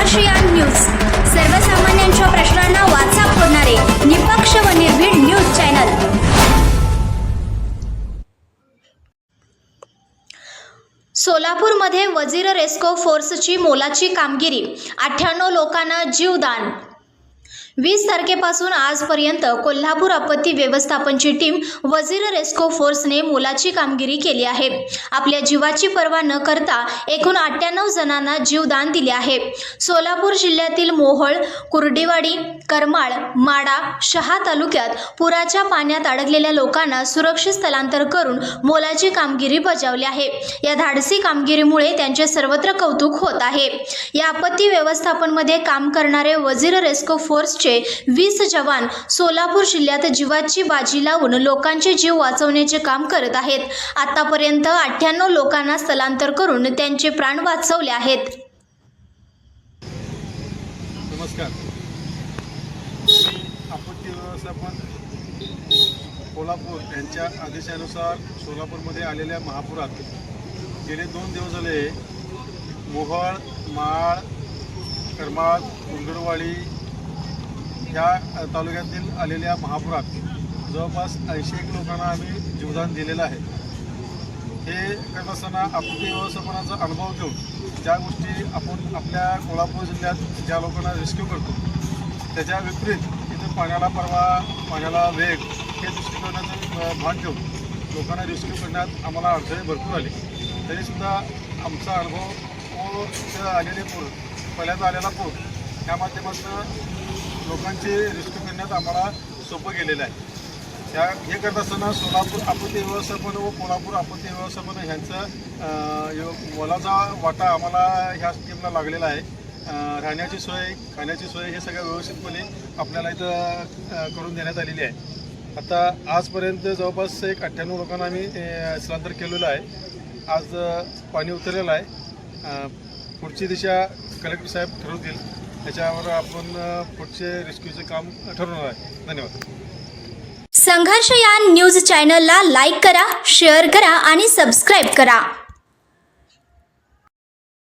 संघर्षयान news. सर्वसामान्यांच्या प्रश्नांना वाचा फोडणारे निपक्ष व निर्भीड न्यूज चॅनल. सोलापूरमध्ये वजीर रेस्को फोर्सची मोलाची कामगिरी. अठ्ठ्याण्णव लोकांना जीवदान. वीस तारखेपासून आजपर्यंत कोल्हापूर आपत्ती व्यवस्थापनची टीम वजीर रेस्को फोर्सने मोलाची कामगिरी केली आहे. आपल्या जीवाची पर्वा न करता एकूण अठ्ठ्याण्णव जणांना जीवदान दिले आहे. सोलापूर जिल्ह्यातील मोहोळ कुर्डीवाडी करमाळ माडा शहा तालुक्यात पुराच्या पाण्यात अडकलेल्या लोकांना सुरक्षित स्थलांतर करून मोलाची कामगिरी बजावली आहे. या धाडसी कामगिरीमुळे त्यांचे सर्वत्र कौतुक होत आहे. या आपत्ती व्यवस्थापनमध्ये काम करणारे वजीर रेस्को फोर्स फोर्सचे वीस जवान सोलापूर जिल्ह्यात जीवाची बाजी लावून लोकांचे जीव वाचवण्याचे काम करत आहेत. आतापर्यंत अठ्ठ्याण्णव लोकांना स्थलांतर करून त्यांचे प्राण वाचवले आहेत. नमस्कार. आपत्ती व्यवस्थापन कोल्हापूर यांच्या आदेशानुसार सोलापूरमध्ये आलेल्या महापुरात गेले दोन दिवस झाले मोहळ माळ करमाळ कुंडडवाडी ह्या तालुक्यातील आलेल्या महापुरात जवळपास ऐंशी एक लोकांना आम्ही जीवदान दिलेलं आहे. हे करत असताना आपत्ती व्यवस्थापनाचा अनुभव घेऊन ज्या गोष्टी आपण आपल्या कोल्हापूर जिल्ह्यात ज्या लोकांना रेस्क्यू करतो त्याच्या विपरीत इथे पाण्याला परवा पाण्याला वेग हे दृष्टिकोनाचं भान घेऊन लोकांना रेस्क्यू करण्यात आम्हाला अडचणी भरपूर आली. तरीसुद्धा आमचा अनुभव व तिथं आलेले पूर पहिल्यांदा आलेला पूर ह्या माध्यमातून लोकांचे रेस्क्यू करण्यात आम्हाला सोपं गेलेलं आहे. त्या हे करत असताना सोलापूर आपत्ती व्यवस्थापन व कोल्हापूर आपत्ती व्यवस्थापन ह्यांचं यो- मोलाचा वाटा आम्हाला ह्या स्कीमला लागलेला आहे. राहण्याची सोय खाण्याची सोय हे सगळं व्यवस्थितपणे आपल्याला इथं करून देण्यात आलेली आहे. आता आजपर्यंत जवळपास एक अठ्ठ्याण्णव लोकांना आम्ही स्थलांतर केलेलं आहे. आज पाणी उतरलेलं आहे. पुढची दिशा कलेक्टर साहेब ठरवतील. त्याच्यावर आपण पुढचे रेस्क्यूचे काम ठरवणार आहे. धन्यवाद. संघर्ष या न्यूज चॅनलला लाईक करा शेअर करा आणि सबस्क्राईब करा.